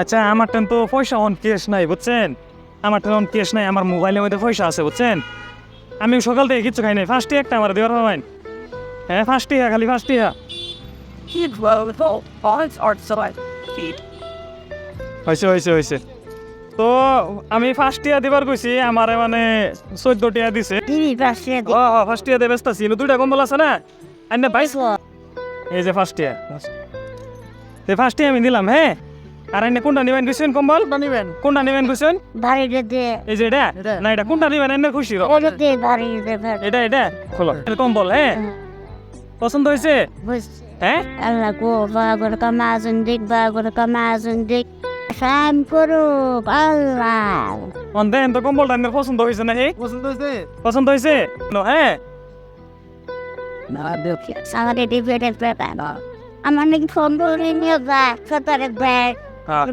আচ্ছা আমার টেন তো পয়সা অন কেস নাই বুঝছেন? আমার টেন অন কেস নাই আমার মোবাইলের মধ্যে পয়সা আছে বুঝছেন? আমি সকাল থেকে কিচ্ছু খাই নাই ফার্স্ট একটা আমার দেওয়ার হবেন হ্যাঁ ফার্স্ট ইয়া খালি ফার্স্ট odds হয়েছে হয়েছে হয়েছে। তো আমি ফার্স্ট ইয়ার দিবার কইছি আমারে মানে চোদ্দ টিয়া দিছে। পাশে ও ফার্স্ট ইয়ার দিয়ে ব্যস্ত আছি দুইটা কম্বল আছে না? আন্য বাইশ? এই যে ফার্স্ট ইয়ার তো ফার্স্ট ইয়ার আমি দিলাম হ্যাঁ? আর এনে কোনটা নিবেন কইছেন কম্বল? নিবেন? কোনটা নিবেন কইছেন বাড়িতে দে। এই যে এটা? এটা। না এটা কোনটা নিবেন? এনে খুশি রো ওটা দে বাড়িতে বাড়ি এটা এটা? খোলো। এটা কম্বল হ্যাঁ? পছন্দ হয়েছে? হ্যাঁ? আল্লাহ গো বাগর কামাজন দিক বাগর কামাজন দিক। সাম করুক আল্লাহ। অন দেন তো কম্বলটা এনে পছন্দ হয়েছে না হে পছন্দ হয়েছে? পছন্দ হয়েছে? নো হ্যাঁ? না দেখি সাগরে ডিবেটের পেপার আমার নাকি ফোন করে নিয়ে যা সতারে ব্যাগ। হ্যাঁ